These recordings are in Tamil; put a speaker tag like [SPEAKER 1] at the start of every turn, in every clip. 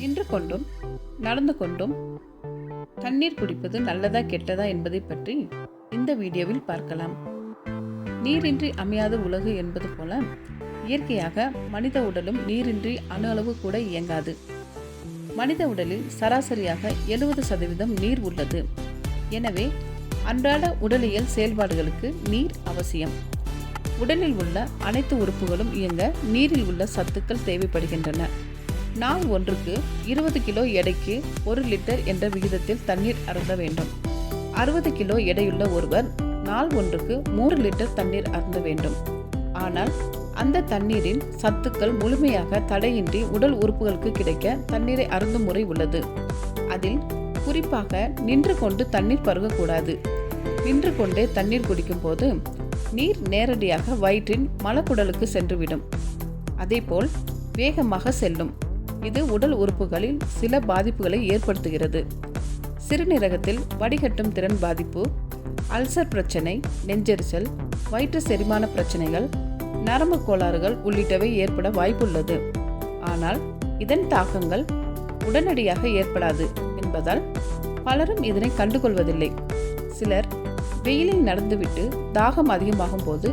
[SPEAKER 1] நின்று கொண்டும் நடந்து கொண்டும் தண்ணீர் குடிப்பது நல்லதா கெட்டதா என்பதை பற்றி இந்த வீடியோவில் பார்க்கலாம். நீரின்றி அமையாத உலகு என்பது போல இயற்கையாக மனித உடலும் நீரின்றி அணு அளவு கூட இயங்காது. மனித உடலில் சராசரியாக எழுபது சதவீதம் நீர் உள்ளது. எனவே அன்றாட உடலியல் செயல்பாடுகளுக்கு நீர் அவசியம். உடலில் உள்ள அனைத்து உறுப்புகளும் இயங்க நீரில் உள்ள சத்துக்கள் தேவைப்படுகின்றன. நாள் ஒன்றுக்கு இருபது கிலோ எடைக்கு ஒரு லிட்டர் என்ற விகிதத்தில் தண்ணீர் அருந்த வேண்டும். அறுபது கிலோ எடையுள்ள ஒருவர் நாள் ஒன்றுக்கு மூன்று லிட்டர் தண்ணீர் அருந்த வேண்டும். ஆனால் அந்த தண்ணீரின் சத்துக்கள் முழுமையாக தடையின்றி உடல் உறுப்புகளுக்கு கிடைக்க தண்ணீரை அருந்தும் முறை உள்ளது. அதில் குறிப்பாக நின்று கொண்டு தண்ணீர் பருகக்கூடாது. நின்று கொண்டே தண்ணீர் குடிக்கும்போது நீர் நேரடியாக வயிற்றின் மலக்குடலுக்கு சென்றுவிடும். அதேபோல் வேகமாக செல்லும். இது உடல் உறுப்புகளில் சில பாதிப்புகளை ஏற்படுத்துகிறது. சிறுநீரகத்தில் வடிகட்டும் திறன் பாதிப்பு அல்சர் பிரச்சனை நெஞ்செரிச்சல் வயிற்று செரிமான பிரச்சனைகள் நரம்பு கோளாறுகள் உள்ளிட்டவை ஏற்பட வாய்ப்புள்ளது. ஆனால் இதன் தாக்கங்கள் உடனடியாக ஏற்படாது என்பதால் பலரும் இதனை கண்டுகொள்வதில்லை. சிலர் வெயிலில் நடந்துவிட்டு தாகம் அதிகமாகும் போது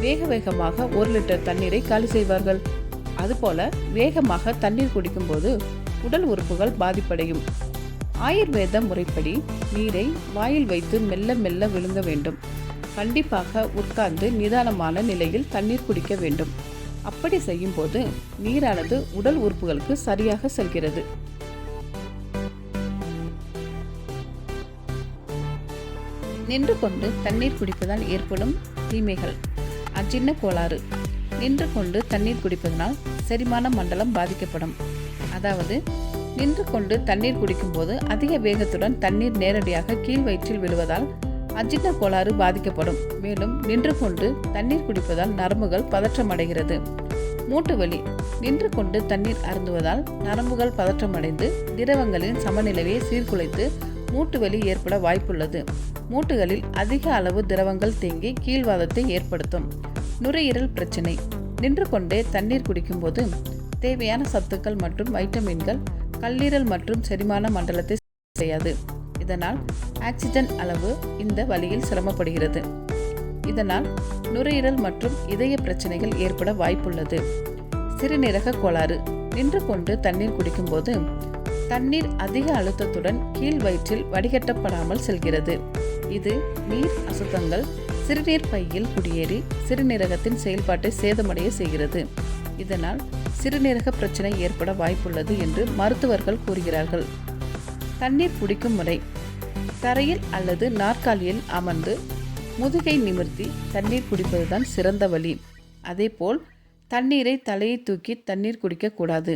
[SPEAKER 1] வேக வேகமாக ஒரு லிட்டர் தண்ணீரை காலி செய்வார்கள். அதுபோல வேகமாக தண்ணீர் குடிக்கும்போது உடல் உறுப்புகள் பாதிப்படையும். ஆயுர்வேத முறைப்படி நீரை வாயில் வைத்து மெல்ல மெல்ல விழுங்க வேண்டும். கண்டிப்பாக உட்கார்ந்து நிதானமான நிலையில் தண்ணீர் குடிக்க வேண்டும். அப்படி செய்யும்போது நீரானது உடல் உறுப்புகளுக்கு சரியாக செல்கிறது. நின்று கொண்டு தண்ணீர் குடிப்பதால் ஏற்படும் தீமைகள். அஜின்ன கோளாறு. நின்று கொண்டு தண்ணீர் குடிப்பதனால் செரிமான மண்டலம் பாதிக்கப்படும். அதாவது நின்று கொண்டு தண்ணீர் குடிக்கும்போது அதிக வேகத்துடன் தண்ணீர் நேரடியாக கீழ் வயிற்றில் விழுவதால் அஜின கோளாறு பாதிக்கப்படும். மேலும் நின்று கொண்டு தண்ணீர் குடிப்பதால் நரம்புகள் பதற்றமடைகிறது. மூட்டு வலி நின்று கொண்டு தண்ணீர் அருந்துவதால் நரம்புகள் பதற்றமடைந்து திரவங்களின் சமநிலையை சீர்குலைத்து மூட்டு வலி ஏற்பட வாய்ப்புள்ளது. மூட்டுகளில் அதிக அளவு திரவங்கள் தேங்கி கீழ்வாதத்தை ஏற்படுத்தும். நுரையீரல் பிரச்சனை. நின்று கொண்டே தண்ணீர் குடிக்கும்போது தேவையான சத்துக்கள் மற்றும் வைட்டமின்கள் கல்லீரல் மற்றும் செரிமான மண்டலத்தை செய்யாது. இதனால் ஆக்சிஜன் அளவு இந்த வழியில் சிரமப்படுகிறது. இதனால் நுரையீரல் மற்றும் இதய பிரச்சனைகள் ஏற்பட வாய்ப்புள்ளது. சிறுநீரக கோளாறு. நின்று கொண்டு தண்ணீர் குடிக்கும்போது தண்ணீர் அதிக அழுத்தத்துடன் கீழ் வயிற்றில் வடிகட்டப்படாமல் செல்கிறது. இது நீர் அசுத்தங்கள் சிறுநீர் பையில் குடியேறி சிறுநீரகத்தின் செயல்பாட்டை சேதமடைய செய்கிறது. இதனால் சிறுநீரக பிரச்சனை ஏற்பட வாய்ப்புள்ளது என்று மருத்துவர்கள் கூறுகிறார்கள். தண்ணீர் குடிக்கும் முறை. தரையில் அல்லது நாற்காலியில் அமர்ந்து முதுகை நிமிர்த்தி தண்ணீர் குடிப்பதுதான் சிறந்த வழி. அதேபோல் தண்ணீரை தலையை தூக்கி தண்ணீர் குடிக்கக்கூடாது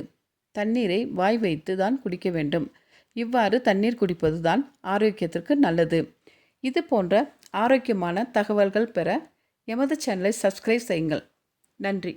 [SPEAKER 1] தண்ணீரை வாய் வைத்து தான் குடிக்க வேண்டும். இவ்வாறு தண்ணீர் குடிப்பது தான் ஆரோக்கியத்திற்கு நல்லது. இது போன்ற ஆரோக்கியமான தகவல்கள் பெற எமது சேனலை சப்ஸ்கிரைப் செய்யுங்கள். நன்றி.